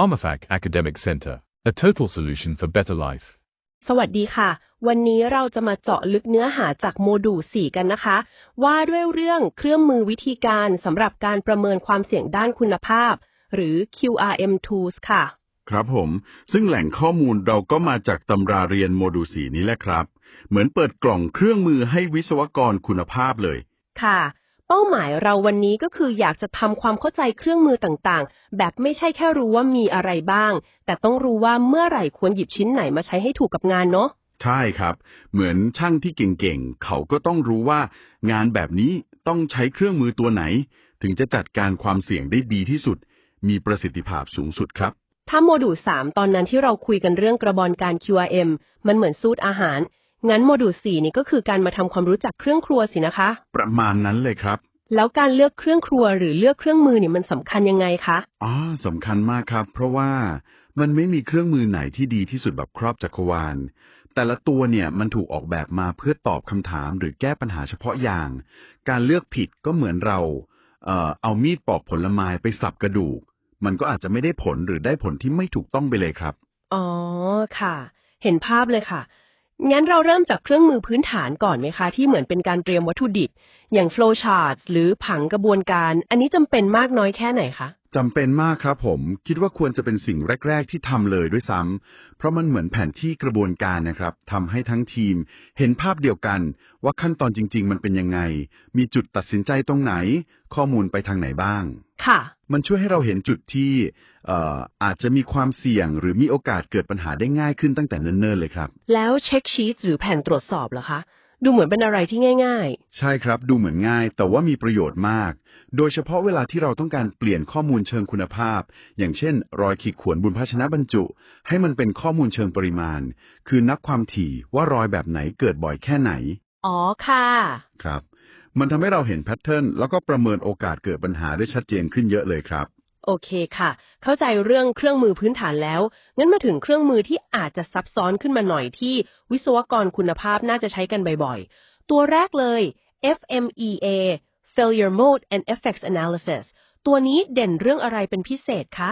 PharmaFac Academic Center, a total solution for better life. สวัสดีค่ะ วันนี้เราจะมาเจาะลึกเนื้อหาจากโมดูล 4 กันนะคะ ว่าด้วยเรื่องเครื่องมือวิธีการสำหรับการประเมินความเสี่ยงด้านคุณภาพ หรือ QRM tools ค่ะ ครับผม ซึ่งแหล่งข้อมูลเราก็มาจากตำราเรียนโมดูลสีนี้แหละครับ เหมือนเปิดกล่องเครื่องมือให้วิศวกรคุณภาพเลย ค่ะ เป้าหมายเราวันนี้ก็คืออยากจะทำความเข้าใจเครื่องมือต่างๆ แบบไม่ใช่แค่รู้ว่ามีอะไรบ้าง แต่ต้องรู้ว่าเมื่อไหร่ควรหยิบชิ้นไหนมาใช้ให้ถูกกับงานเนาะใช่ครับ เหมือนช่างที่เก่งๆ เขาก็ต้องรู้ว่า งานแบบนี้ต้องใช้เครื่องมือตัวไหน ถึงจะจัดการความเสี่ยงได้ดีที่สุด มีประสิทธิภาพสูงสุดครับ ถ้าโมดูล3ตอนนั้นที่เราคุยกันเรื่องกระบวนการ QRM มันเหมือนสูตรอาหาร งั้นโมดูล4นี่ก็คือการมาทำความรู้จักเครื่องครัวสินะคะ ประมาณนั้นเลยครับ แล้วการเลือกเครื่องครัวหรือเลือกเครื่องมือเนี่ยมันสำคัญยังไงคะ อ๋อสำคัญมากครับ เพราะว่ามันไม่มีเครื่องมือไหนที่ดีที่สุดแบบครอบจักรวาล แต่ละตัวเนี่ยมันถูกออกแบบมาเพื่อตอบคำถามหรือแก้ปัญหาเฉพาะอย่าง การเลือกผิดก็เหมือนเราเอ่อเอามีดปอกผลไม้ไปสับกระดูก มันก็อาจจะไม่ได้ผลหรือได้ผลที่ไม่ถูกต้องไปเลยครับ อ๋อค่ะ เห็นภาพเลยค่ะ งั้นเราเริ่มจากเครื่องมือพื้นฐานก่อนไหมคะ ที่เหมือนเป็นการเตรียมวัตถุดิบ อย่าง flow chart หรือผังกระบวนการ อันนี้จำเป็นมากน้อยแค่ไหนคะจำเป็นมากครับผมคิดว่าควรจะเป็นสิ่งแรก ๆ ที่ทำเลยด้วยซ้ำเพราะมันเหมือนแผนที่กระบวนการนะครับทำให้ทั้งทีม เห็นภาพเดียวกัน ว่าขั้นตอนจริง ๆ มันเป็นยังไง มีจุดตัดสินใจตรงไหน ข้อมูลไปทางไหนบ้าง ค่ะ มันช่วยให้เราเห็นจุดที่เอ่ออาจจะมีความเสี่ยง หรือมีโอกาสเกิดปัญหาได้ง่ายขึ้นตั้งแต่เนิ่นๆเลยครับ แล้วเช็คชีตหรือแผ่นตรวจสอบเหรอคะดูเหมือนเป็นอะไรที่ง่ายใช่ครับ ดูเหมือนง่าย แต่ว่ามีประโยชน์มาก โดยเฉพาะเวลาที่เราต้องการเปลี่ยนข้อมูลเชิงคุณภาพ อย่างเช่น รอยขีดข่วนบนภาชนะบรรจุ ให้มันเป็นข้อมูลเชิงปริมาณ คือนับความถี่ว่ารอยแบบไหนเกิดบ่อยแค่ไหนๆอ๋อค่ะ ครับ มันทำให้เราเห็นแพทเทิร์นแล้วก็ประเมินโอกาสเกิดปัญหาได้ชัดเจนขึ้นเยอะเลยครับ โอเคค่ะ เข้าใจเรื่องเครื่องมือพื้นฐานแล้ว งั้นมาถึงเครื่องมือที่อาจจะซับซ้อนขึ้นมาหน่อยที่วิศวกรคุณภาพน่าจะใช้กันบ่อยๆ ตัวแรกเลย FMEA Failure Mode and Effects Analysis ตัวนี้เด่นเรื่องอะไรเป็นพิเศษคะ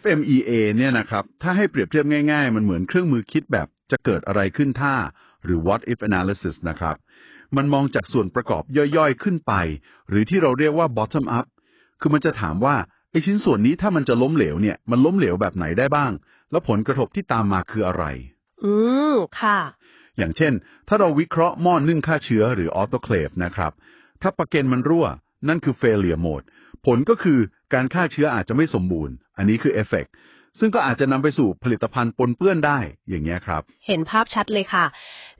FMEA เนี่ยนะครับ ถ้าให้เปรียบเทียบง่าย ๆ มันเหมือนเครื่องมือคิดแบบจะเกิดอะไรขึ้นถ้า หรือ what if analysis นะครับ มันมองจากส่วนประกอบย่อยๆ ขึ้นไป หรือที่เราเรียกว่า bottom up คือมันจะถามว่าไอชิ้นส่วนนี้ถ้ามันจะล้มเหลวเนี่ยมันล้มเหลวแบบไหนได้บ้าง แล้วผลกระทบที่ตามมาคืออะไร อืมค่ะ อย่างเช่น ถ้าเราวิเคราะห์หม้อนนึ่งฆ่าเชื้อหรือออโตเคลฟนะครับ ถ้าประเก็นมันรั่ว นั่นคือ failure mode ผลก็คือการฆ่าเชื้ออาจจะไม่สมบูรณ์ อันนี้คือ effect ซึ่งก็อาจจะนำไปสู่ผลิตภัณฑ์ปนเปื้อนได้อย่างเงี้ยครับ เห็นภาพชัดเลยค่ะ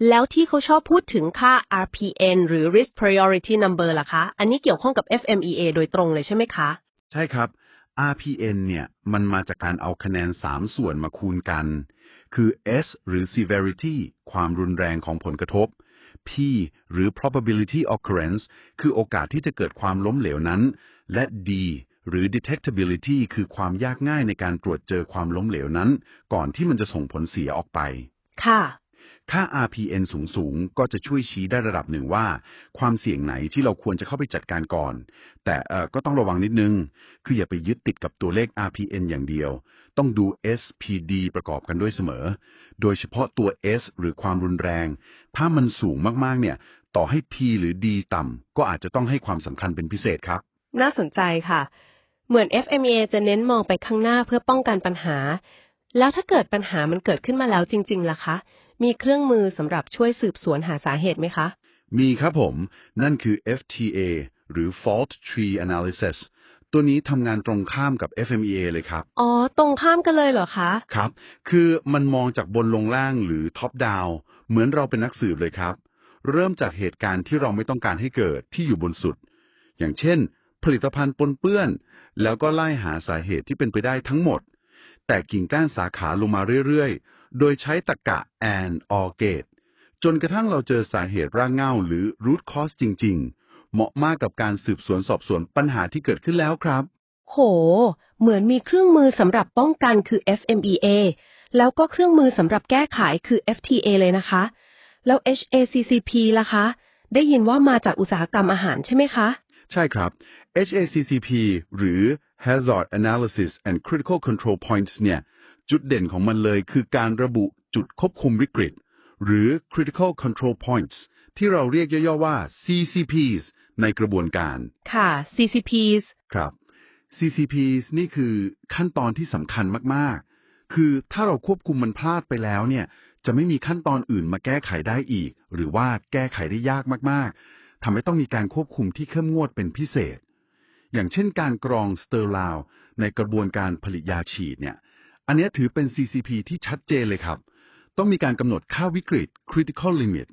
แล้วที่เขาชอบพูดถึงค่า RPN หรือ Risk Priority Number ล่ะคะ อันนี้เกี่ยวข้องกับ FMEA โดยตรงเลยใช่ไหมคะ ใช่ครับ RPN เนี่ยมันมาจากการเอาคะแนน 3 ส่วนมาคูณกัน คือ S หรือ severity ความรุนแรงของผลกระทบ P หรือ probability occurrence คือโอกาสที่จะเกิดความล้มเหลวนั้น และ D หรือ detectability คือความยากง่ายในการตรวจเจอความล้มเหลวนั้น ก่อนที่มันจะส่งผลเสียออกไป ค่ะ ค่า RPN สูงสูงๆก็จะช่วยชี้ได้ระดับหนึ่งว่า ความเสี่ยงไหนที่เราควรจะเข้าไปจัดการก่อน แต่เอ่อก็ต้องระวังนิดนึง คืออย่าไปยึดติดกับตัวเลข RPN อย่างเดียว ต้องดู SPD ประกอบกันด้วยเสมอ โดยเฉพาะตัว S หรือความรุนแรง ถ้ามันสูงมากๆ เนี่ย ต่อให้ P หรือ D ต่ำก็อาจจะต้องให้ความสำคัญเป็นพิเศษครับ น่าสนใจค่ะ เหมือน FMEA จะเน้นมองไปข้างหน้าเพื่อป้องกันปัญหา แล้วถ้าเกิดปัญหามันเกิดขึ้นมาแล้วจริง ๆ ล่ะคะ มีเครื่องมือสำหรับช่วยสืบสวนหาสาเหตุไหมคะ มีครับผม นั่นคือ FTA หรือ Fault Tree Analysis ตัวนี้ทำงานตรงข้ามกับ FMEA เลยครับ อ๋อ ตรงข้ามกันเลยเหรอคะ ครับ คือมันมองจากบนลงล่างหรือท็อปดาวเหมือนเราเป็นนักสืบเลยครับ เริ่มจากเหตุการณ์ที่เราไม่ต้องการให้เกิดที่อยู่บนสุด อย่างเช่น ผลิตภัณฑ์ปนเปื้อน แล้วก็ไล่หาสาเหตุที่เป็นไปได้ทั้งหมด แต่กิ่งก้านสาขาลงมาเรื่อยๆ โดยใช้ตรรกะ and or gate จนกระทั่งเราเจอสาเหตุรากเหง้าหรือ root cause จริง ๆ เหมาะมากกับการสืบสวนสอบสวนปัญหาที่เกิดขึ้นแล้วครับ โห เหมือนมีเครื่องมือสำหรับป้องกันคือ FMEA แล้วก็เครื่องมือสำหรับแก้ไขคือ FTA เลยนะคะ แล้ว HACCP ล่ะคะ ได้ยินว่ามาจากอุตสาหกรรมอาหารใช่ไหมคะ ใช่ครับ HACCP หรือ Hazard Analysis and Critical Control Points เนี่ย จุดเด่นของมันเลยคือการระบุจุดควบคุมวิกฤต หรือ Critical Control Points ที่เราเรียกย่อๆว่า CCPs ในกระบวนการ ค่ะ CCPs ครับ CCPs นี่คือขั้นตอนที่สำคัญมากๆ คือถ้าเราควบคุมมันพลาดไปแล้วเนี่ย จะไม่มีขั้นตอนอื่นมาแก้ไขได้อีก หรือว่าแก้ไขได้ยากมากๆทำให้ต้องมีการควบคุมที่เข้มงวดเป็นพิเศษ อย่างเช่นการกรองสเตอร์ลาวในกระบวนการผลิตยาฉีดเนี่ย อันเนี้ยถือเป็น CCP ที่ชัดเจนเลยครับ ต้องมีการกำหนดค่าวิกฤต critical limit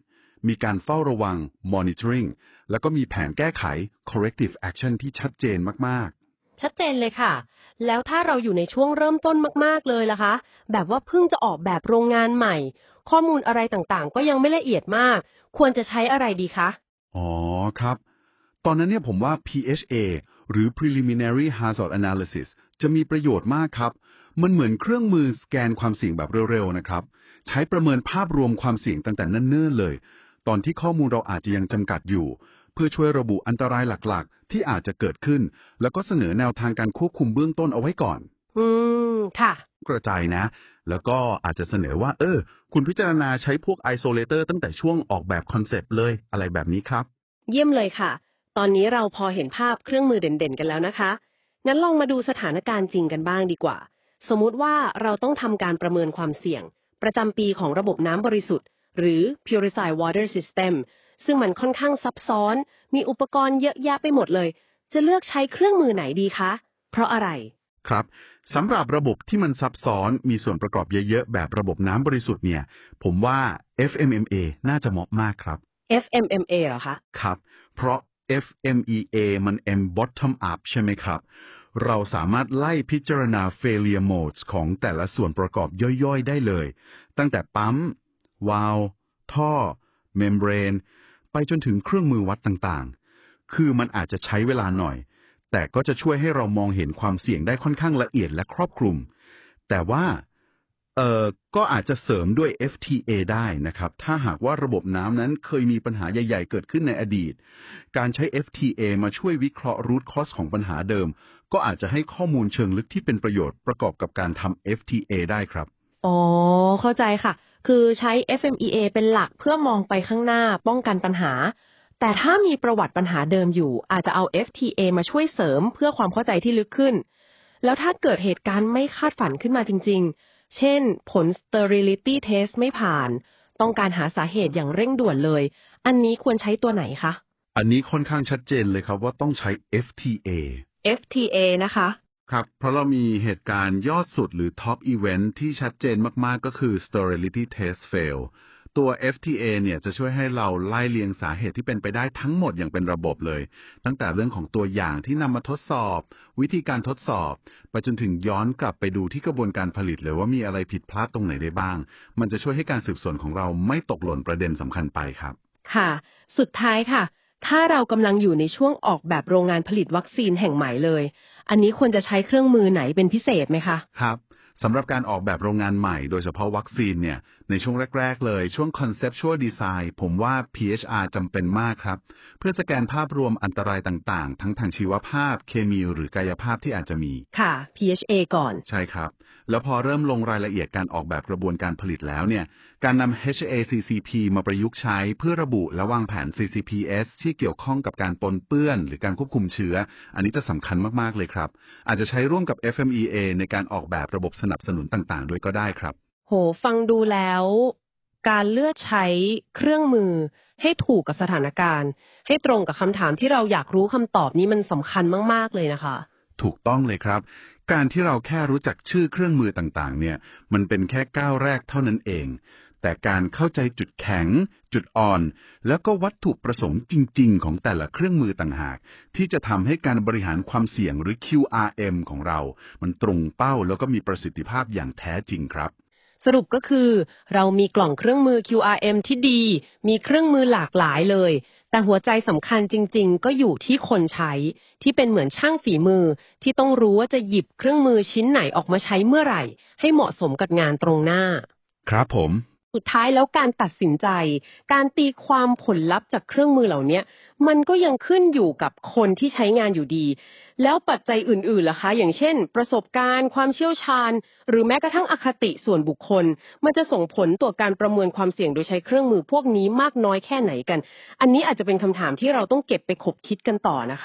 มีการเฝ้าระวัง monitoring แล้วก็มีแผนแก้ไข corrective action ที่ชัดเจนมาก ๆ ชัดเจนเลยค่ะ แล้วถ้าเราอยู่ในช่วงเริ่มต้นมาก ๆ เลยล่ะคะ แบบว่าเพิ่งจะออกแบบโรงงานใหม่ ข้อมูลอะไรต่างๆ ก็ยังไม่ละเอียดมาก ควรจะใช้อะไรดีคะ อ๋อครับ ตอนนั้นเนี่ยผมว่า PHA หรือ preliminary hazard analysis จะมีประโยชน์มากครับ มันเหมือนเครื่องมือสแกนความเสี่ยงแบบเร็วๆนะครับ ใช้ประเมินภาพรวมความเสี่ยงตั้งแต่เนิ่นๆเลย ตอนที่ข้อมูลเราอาจจะยังจำกัดอยู่ เพื่อช่วยระบุอันตรายหลักๆ ที่อาจจะเกิดขึ้น แล้วก็เสนอแนวทางการควบคุมเบื้องต้นเอาไว้ก่อน อืม ค่ะ กระจายนะ แล้วก็อาจจะเสนอว่า เออ คุณพิจารณาใช้พวก isolator ตั้งแต่ช่วงออกแบบคอนเซปต์เลยอะไรแบบนี้ครับ เยี่ยมเลยค่ะ ตอนนี้เราพอเห็นภาพเครื่องมือเด่นๆ กันแล้วนะคะ งั้นลองมาดูสถานการณ์จริงกันบ้างดีกว่า สมมุติว่าเราต้องทำการประเมินความเสี่ยง ประจำปีของระบบน้ำบริสุทธิ์ หรือ Purified Water System ซึ่งมันค่อนข้างซับซ้อน มีอุปกรณ์เยอะแยะไปหมดเลย จะเลือกใช้เครื่องมือไหนดีคะ เพราะอะไร ครับสำหรับระบบที่มันซับซ้อนมีส่วนประกอบเยอะๆ แบบระบบน้ำบริสุทธิ์เนี่ย ผมว่า FMMA น่าจะเหมาะมากครับ FMMA เหรอคะ ครับ เพราะ FMEA มัน M bottom up ใช่ไหมครับ เราสามารถไล่พิจารณา failure modes ของแต่ละส่วนประกอบย่อยๆ ได้เลย ตั้งแต่ปั๊ม วาล์วท่อ เมมเบรน ไปจนถึงเครื่องมือวัดต่างๆ คือมันอาจจะใช้เวลาหน่อย แต่ก็จะช่วยให้เรามองเห็นความเสี่ยงได้ค่อนข้างละเอียดและครอบคลุม แต่ว่า เอ่อก็อาจจะเสริมด้วย FTA ได้นะครับ ถ้าหากว่าระบบน้ำนั้นเคยมีปัญหาใหญ่ ๆ เกิดขึ้นในอดีต การใช้ FTA มาช่วยวิเคราะห์ root cause ของปัญหาเดิม ก็อาจจะให้ข้อมูลเชิงลึกที่เป็นประโยชน์ประกอบกับการทำ FTA ได้ครับ อ๋อ เข้าใจค่ะ คือใช้ FMEA เป็นหลักเพื่อมองไปข้างหน้าป้องกันปัญหา แต่ถ้ามีประวัติปัญหาเดิมอยู่ อาจจะเอา FTA มาช่วยเสริมเพื่อความเข้าใจที่ลึกขึ้น แล้วถ้าเกิดเหตุการณ์ไม่คาดฝันขึ้นมาจริง ๆ เช่น ผล sterility test ไม่ผ่าน ต้องการหาสาเหตุอย่างเร่งด่วนเลย อันนี้ควรใช้ตัวไหนคะ อันนี้ค่อนข้างชัดเจนเลยครับว่าต้องใช้ FTA FTA นะคะ ครับ เพราะเรามีเหตุการณ์ยอดสุดหรือ Top Event ที่ชัดเจนมาก ๆ ก็คือ Sterility Test Fail ตัว FTA เนี่ยจะช่วยให้เราไล่เลียงสาเหตุที่เป็นไปได้ทั้งหมดอย่างเป็นระบบเลย ตั้งแต่เรื่องของตัวอย่างที่นำมาทดสอบ วิธีการทดสอบ ไปจนถึงย้อนกลับไปดูที่กระบวนการผลิตเลยว่ามีอะไรผิดพลาดตรงไหนได้บ้าง มันจะช่วยให้การสืบสวนของเราไม่ตกหล่นประเด็นสำคัญไปครับ ค่ะ สุดท้ายค่ะ ถ้าเรากำลังอยู่ในช่วงออกแบบโรงงานผลิตวัคซีนแห่งใหม่เลย อันนี้ควรจะใช้เครื่องมือไหนเป็นพิเศษไหมคะ ครับสำหรับการออกแบบโรงงานใหม่โดยเฉพาะวัคซีนเนี่ย ในช่วงแรก ๆ เลยช่วง conceptual design ผมว่า PHR จำเป็นมากครับ เพื่อสแกนภาพรวมอันตรายต่างๆ ทั้งทางชีวภาพ เคมีหรือกายภาพที่อาจจะมี ค่ะ PHA ก่อน ใช่ครับ แล้วพอเริ่มลงรายละเอียดการออกแบบกระบวนการผลิตแล้วเนี่ย การนำ HACCP มาประยุกต์ใช้เพื่อระบุและวางแผน CCPS ที่เกี่ยวข้องกับการปนเปื้อน หรือการควบคุมเชื้อ อันนี้จะสำคัญมากๆเลยครับ อาจจะใช้ร่วมกับ FMEA ในการออกแบบระบบสนับสนุนต่างๆ ด้วยก็ได้ครับ โหฟังดูแล้ว การเลือกใช้เครื่องมือให้ถูกกับสถานการณ์ ให้ตรงกับคำถามที่เราอยากรู้คำตอบนี้มันสำคัญมาก ๆ เลยนะคะ ถูกต้องเลยครับ การที่เราแค่รู้จักชื่อเครื่องมือต่างๆ เนี่ย มันเป็นแค่ก้าวแรกเท่านั้นเอง แต่การเข้าใจจุดแข็ง จุดอ่อน แล้วก็วัตถุประสงค์จริง ๆ ของแต่ละเครื่องมือต่างหาก ที่จะทำให้การบริหารความเสี่ยงหรือ QRM ของเรา มันตรงเป้าแล้วก็มีประสิทธิภาพอย่างแท้จริงครับ สรุปก็คือ เรามีกล่องเครื่องมือ QRM ที่ดี มีเครื่องมือหลากหลายเลย แต่หัวใจสำคัญจริง ๆ ก็อยู่ที่คนใช้ ที่เป็นเหมือนช่างฝีมือ ที่ต้องรู้ว่าจะหยิบเครื่องมือชิ้นไหนออกมาใช้เมื่อไหร่ ให้เหมาะสมกับงานตรงหน้า ครับผม สุดท้ายแล้วการตัดสินใจ การตีความผลลัพธ์จากเครื่องมือเหล่านี้มันก็ยังขึ้นอยู่กับคนที่ใช้งานอยู่ดี แล้วปัจจัยอื่นๆล่ะคะ อย่างเช่น ประสบการณ์ ความเชี่ยวชาญ หรือแม้กระทั่งอคติส่วนบุคคล มันจะส่งผลต่อการประเมินความเสี่ยงโดยใช้เครื่องมือพวกนี้มากน้อยแค่ไหนกัน อันนี้อาจจะเป็นคำถามที่เราต้องเก็บไปคบคิดกันต่อนะคะ